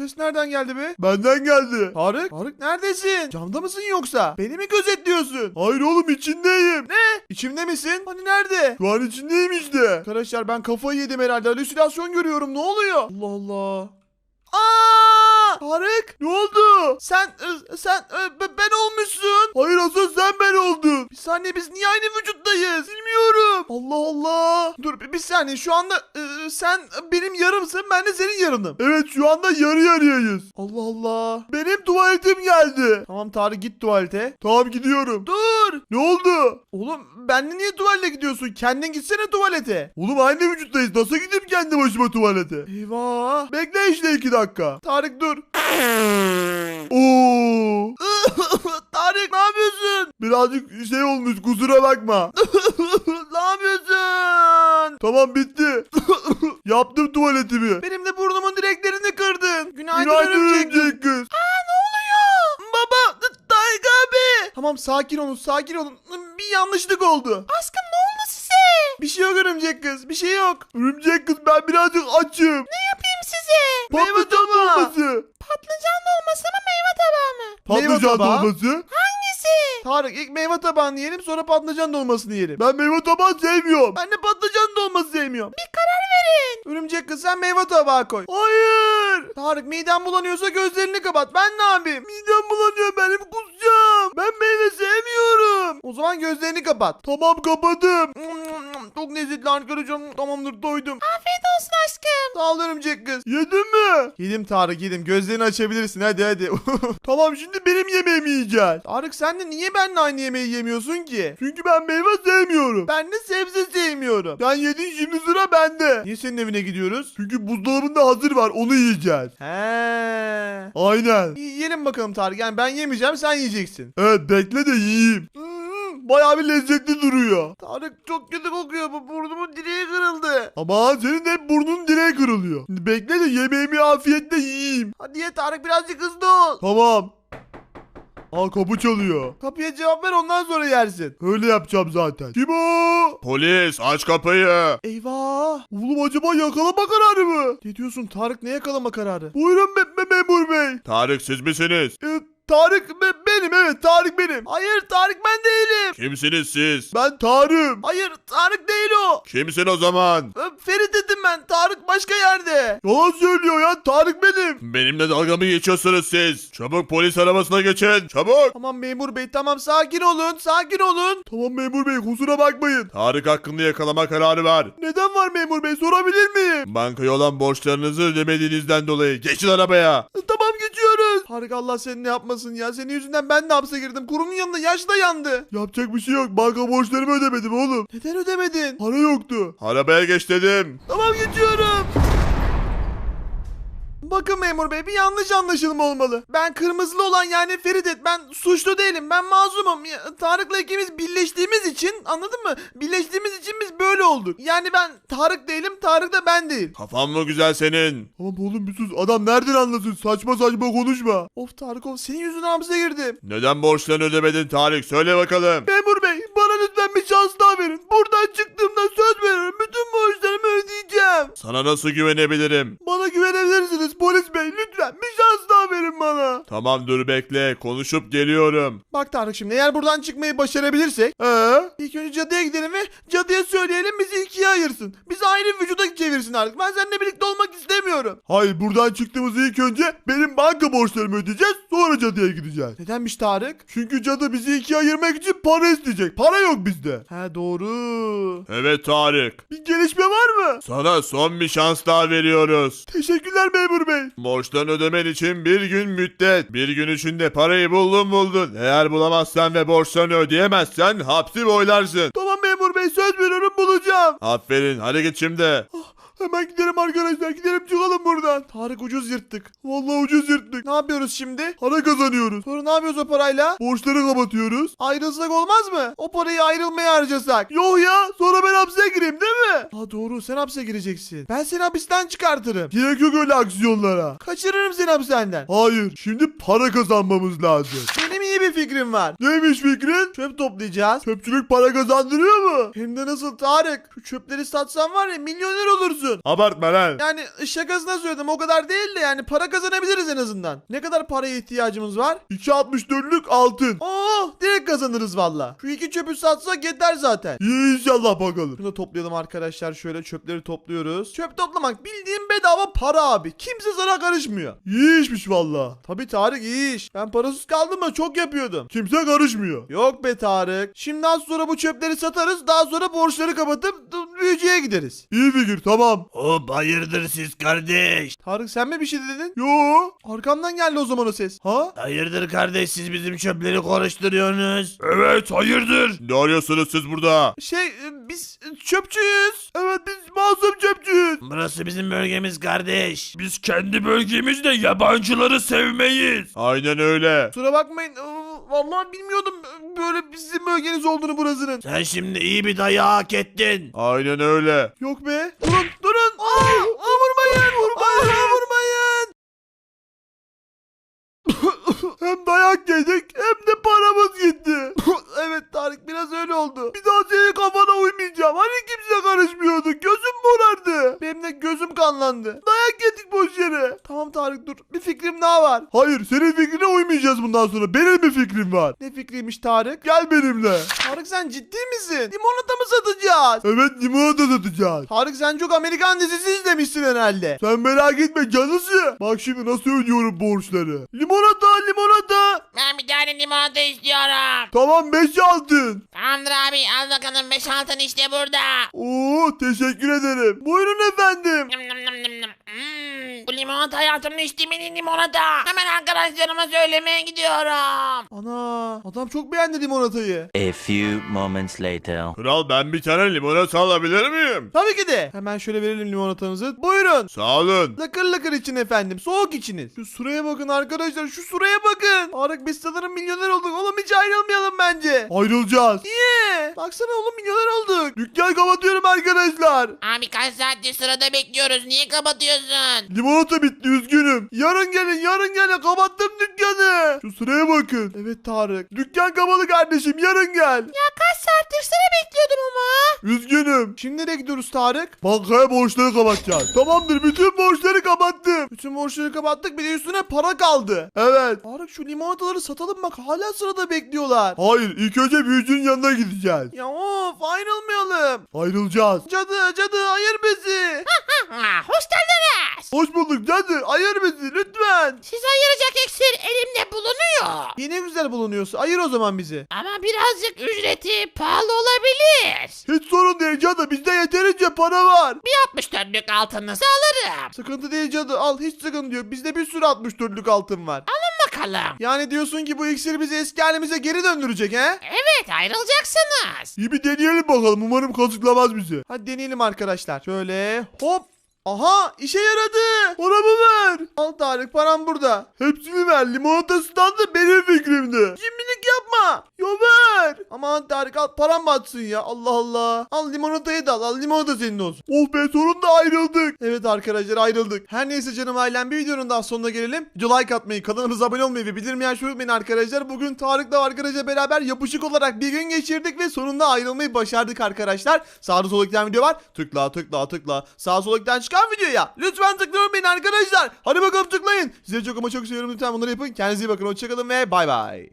Ses nereden geldi be? Benden geldi. Tarık? Tarık neredesin? Camda mısın yoksa? Beni mi gözetliyorsun? Hayır oğlum içindeyim. Ne? İçimde misin? Hani nerede? Şu an içindeyim işte. Arkadaşlar ben kafayı yedim herhalde. Halüsinasyon görüyorum. Ne oluyor? Allah Allah. Tarık Ne oldu? sen e, sen e, be- ben olmuşsun. Hayır asıl sen ben oldun. Bir saniye biz niye aynı vücuttayız? Bilmiyorum. Allah Allah. Dur bir, bir saniye şu anda e, sen benim yarımsın ben de senin yarınım. Evet şu anda yarı yarıyayız. Allah Allah. Benim tuvaletim geldi. Tamam Tarık git tuvalete. Tamam gidiyorum. Dur. Ne oldu? Oğlum benle niye tuvalete gidiyorsun? Kendin gitsene tuvalete. Oğlum aynı vücuttayız. Nasıl gideyim kendi başıma tuvalete? Eyvah. Bekle işte iki dakika. Tarık dur. Oo. Tarık ne yapıyorsun? Birazcık şey olmuş kusura bakma. ne yapıyorsun? Tamam bitti. Yaptım tuvaletimi. Benim de burnumun direklerini kırdın. Günaydın, Günaydın örümcek. örümcek kız. ne oluyor? Baba, Tarık abi. Tamam sakin olun, sakin olun. Bir yanlışlık oldu. Aşkım ne oldu size? Bir şey yok örümcek kız, bir şey yok. Örümcek kız ben birazcık açım. yapayım size? Meyve Patlıcan tabağı. dolması. Patlıcan dolması mı meyve tabağı mı? Patlıcan dolması. Hangisi? Tarık ilk meyve tabağını yiyelim sonra patlıcan dolmasını yiyelim. Ben meyve tabağı sevmiyorum. Ben de patlıcan dolması sevmiyorum. Bir karar verin. Örümcek kız sen meyve tabağı koy. Hayır. Tarık miden bulanıyorsa gözlerini kapat. Ben ne yapayım? Midem bulanıyor benim kusacağım. Ben meyve sevmiyorum. O zaman gözlerini kapat. Tamam kapadım. Çok lezzetli arkadaşım. Tamamdır doydum. Afiyet olsun aşkım. Sağ ol örümcek kız. Yedin mi? Yedim Tarık yedim. Gözlerini açabilirsin hadi hadi. Tamam şimdi benim yemeğimi yiyeceğiz. Tarık sen de niye benimle aynı yemeği yemiyorsun ki? Çünkü ben meyve sevmiyorum. Ben de sebze sevmiyorum. Sen yedin şimdi sıra bende. Niye senin evine gidiyoruz? Çünkü buzdolabında hazır var onu yiyeceğiz. He. Aynen. Y- Yiyelim bakalım Tarık. Yani ben yemeyeceğim sen yiyeceksin. Evet bekle de yiyeyim. Hmm, Bayağı bir lezzetli duruyor. Tarık çok kötü kokuyor. Bu burnumun direği kırıldı. Ama senin hep burnun direği kırılıyor. Şimdi bekle de yemeğimi afiyetle yiyeyim. Hadi ye Tarık birazcık hızlı ol. Tamam. Aa kapı çalıyor. Kapıya cevap ver ondan sonra yersin. Öyle yapacağım zaten. Kim o? Polis aç kapıyı. Eyvah. Oğlum acaba yakalama kararı mı? Ne diyorsun Tarık ne yakalama kararı? Buyurun me- me- memur bey. Tarık siz misiniz? Ee, Tarık be- benim evet Tarık benim. Hayır Tarık ben değilim. Kimsiniz siz? Ben Tarım. Hayır Tarık değil o. Kimsin o zaman? Ö, Ferit dedim ben. Tarık başka yerde. Yalan söylüyor ya Tarık benim. Benimle dalga mı geçiyorsunuz siz? Çabuk polis arabasına geçin. Çabuk. Tamam memur bey tamam sakin olun sakin olun. Tamam memur bey kusura bakmayın. Tarık hakkında yakalama kararı var. Neden var memur bey sorabilir miyim? Bankaya olan borçlarınızı ödemediğinizden dolayı. Geçin arabaya. Tarık Allah seni ne yapmasın ya. Senin yüzünden ben de hapse girdim. Kurunun yanında yaş da yandı. Yapacak bir şey yok banka borçlarımı ödemedim oğlum. Neden ödemedin? Para yoktu. Arabaya geç dedim. Tamam geçiyorum. Bakın memur bey bir yanlış anlaşılma olmalı. Ben kırmızılı olan yani Feridet ben suçlu değilim ben masumum. Ya, Tarık'la ikimiz birleştiğimiz için anladın mı? Birleştiğimiz için biz böyle olduk. Yani ben Tarık değilim Tarık da ben değil. Kafan mı güzel senin? Tamam oğlum bir sus adam nereden anlasın saçma saçma konuşma. Of Tarık of senin yüzünden hapse girdim. Neden borçlarını ödemedin Tarık? Söyle bakalım. Memur bey bana lütfen bir şans daha verin. Buradan çıktığımda söz ödeyeceğim. Sana nasıl güvenebilirim? Bana güvenebilirsiniz polis bey lütfen bir şans daha verin bana. Tamam dur bekle. Konuşup geliyorum. Bak Tarık şimdi eğer buradan çıkmayı başarabilirsek Ee? ilk önce cadıya gidelim ve cadıya söyleyelim bizi ikiye ayırsın. Bizi ayrı vücuda çevirsin artık. Ben seninle birlikte olmak istemiyorum. Hayır buradan çıktığımız ilk önce benim banka borçlarımı ödeyeceğiz sonra cadıya gideceğiz. Nedenmiş Tarık? Çünkü cadı bizi ikiye ayırmak için para isteyecek. Para yok bizde. He doğru. Evet Tarık. Bir gelişme var mı? Sana son bir şans daha veriyoruz. Teşekkürler memur bey. Borçlarını ödemen için bir gün müddet. Bir gün içinde parayı buldun buldun. Eğer bulamazsan ve borçlarını ödeyemezsen hapsi boylarsın. Tamam memur bey söz veriyorum bulacağım. Aferin hadi git şimdi. Hemen gidelim arkadaşlar gidelim çıkalım buradan. Tarık ucuz yırttık. Vallahi ucuz yırttık. Ne yapıyoruz şimdi? Para kazanıyoruz. Sonra ne yapıyoruz o parayla? Borçları kapatıyoruz. Ayrılsak olmaz mı? O parayı ayrılmaya harcasak. Yok ya sonra ben hapse gireyim değil mi? Ha doğru sen hapse gireceksin. Ben seni hapisten çıkartırım. Gerek yok öyle aksiyonlara. Kaçırırım seni hapishaneden. Hayır şimdi para kazanmamız lazım. Benim iyi bir fikrim var. Neymiş fikrin? Çöp toplayacağız. Çöpçülük para kazandırıyor mu? Hem de nasıl Tarık? Şu çöpleri satsan var ya milyoner olursun. Abartma lan. Yani şakasına söyledim o kadar değil de yani para kazanabiliriz en azından. Ne kadar paraya ihtiyacımız var? 2.64'lük altın. Oo direkt kazanırız valla. Şu iki çöpü satsak yeter zaten. İnşallah bakalım. Şunu da toplayalım arkadaşlar şöyle çöpleri topluyoruz. Çöp toplamak bildiğin bedava para abi. Kimse sana karışmıyor. İyi işmiş valla. Tabi Tarık iyi iş. Ben parasız kaldım da çok yapıyordum. Kimse karışmıyor. Yok be Tarık. Şimdi az sonra bu çöpleri satarız. Daha sonra borçları kapatıp büyücüye gideriz. İyi fikir tamam. Hop hayırdır siz kardeş? Tarık sen mi bir şey dedin? Yo. Arkamdan geldi o zaman o ses. Ha? Hayırdır kardeş siz bizim çöpleri konuşturuyorsunuz? Evet hayırdır? Ne arıyorsunuz siz burada? Şey e, biz e, çöpçüyüz. Evet biz masum çöpçüyüz. Burası bizim bölgemiz kardeş. Biz kendi bölgemizde yabancıları sevmeyiz. Aynen öyle. Kusura bakmayın. Vallahi bilmiyordum böyle sizin bölgeniz olduğunu burasının. Sen şimdi iyi bir dayağı hak ettin. Aynen öyle. Yok be. Durun durun. Aa, aa, vurmayın. Vurmayın. Aa, vurmayın. Hem dayak yedik hem de paramız gitti. evet Tarık biraz öyle oldu. Bir daha senin kafana uymayacağım. Hani kimse karışmıyordu. Gözüm morardı. Benim de gözüm kanlandı. Dayak yedik boş yere. Tamam Tarık dur. Bir fikrim daha var. Hayır senin fikrine uymayacağız bundan sonra. Var. Ne fikriymiş Tarık? Gel benimle. Tarık sen ciddi misin? Limonata mı satacağız? Evet limonata satacağız. Tarık sen çok Amerikan dizisi izlemişsin herhalde. Sen merak etme canısı. Bak şimdi nasıl ödüyorum borçları. Limonata limonata. Ben bir tane limonata istiyorum. Tamam 5 altın. Tamamdır abi al bakalım 5 altın işte burada. Oo teşekkür ederim. Buyurun efendim. Nım nım nım nım nım. Hmm, bu limonata hayatımda içtiğim en iyi limonata. Hemen arkadaşlarıma söylemeye gidiyorum. Ana adam çok beğendi limonatayı. A few moments later. Kral ben bir tane limonata alabilir miyim? Tabii ki de. Hemen şöyle verelim limonatamızı. Buyurun. Sağ olun. Lakır lakır için efendim. Soğuk içiniz. Şu suraya bakın arkadaşlar. Şu suraya bakın. Tarık biz sanırım milyoner olduk. Oğlum hiç ayrılmayalım bence. Ayrılacağız. Niye? Baksana oğlum milyoner olduk. Dükkan kapatıyorum arkadaşlar. Abi kaç saattir sırada bekliyoruz. Niye kapatıyorsun? Limonata bitti üzgünüm. Yarın gelin yarın gelin kapattım dükkanı. Şu sıraya bakın. Evet Tarık. Dükkan kapalı kardeşim yarın gel. Ya kaç saattir sıra bekliyordum ama. Üzgünüm. Şimdi nereye gidiyoruz Tarık? Bankaya borçları kapatacağız. Tamamdır bütün borçları kapattım. Bütün borçları kapattık bir de üstüne para kaldı. Evet. Tarık şu limonataları satalım bak hala sırada bekliyorlar. Hayır ilk önce büyücünün yanına gideceğiz. Ya of ayrılmayalım. Ayrılacağız. Cadı cadı ayır bizi. Hoş geldiniz. Hoş bulduk cadı. Ayır bizi lütfen. Siz ayıracak iksir elimde bulunuyor. Yine güzel bulunuyorsun. Ayır o zaman bizi. Ama birazcık ücreti pahalı olabilir. Hiç sorun değil cadı. Bizde yeterince para var. Bir 64'lük altınızı alırım. Sıkıntı değil cadı al hiç sıkıntı yok. Bizde bir sürü 64'lük altın var. Bakalım. Yani diyorsun ki bu iksir bizi eski halimize geri döndürecek he? Evet ayrılacaksınız. İyi bir deneyelim bakalım. Umarım kazıklamaz bizi. Hadi deneyelim arkadaşlar. Şöyle hop. Aha işe yaradı. Paramı ver. Al Tarık param burada. Hepsini ver. Limonata standı benim fikrimdi. Cimrilik yapma. Yo ver. Aman Tarık al param batsın ya. Allah Allah. Al limonatayı da al. Al limonata senin olsun. Oh be sonunda ayrıldık. Evet arkadaşlar ayrıldık. Her neyse canım ailem bir videonun daha sonuna gelelim. Video like atmayı, kanalımıza abone olmayı ve bildirim açmayı unutmayın arkadaşlar. Bugün Tarık'la arkadaşlar beraber yapışık olarak bir gün geçirdik ve sonunda ayrılmayı başardık arkadaşlar. Sağda solda giden video var. Tıkla tıkla tıkla. Sağ sola giden çıkan videoya. Lütfen tıklamayın arkadaşlar. Hadi bakalım tıklayın. Size çok ama çok seviyorum lütfen bunları yapın. Kendinize iyi bakın. Hoşçakalın ve bay bay.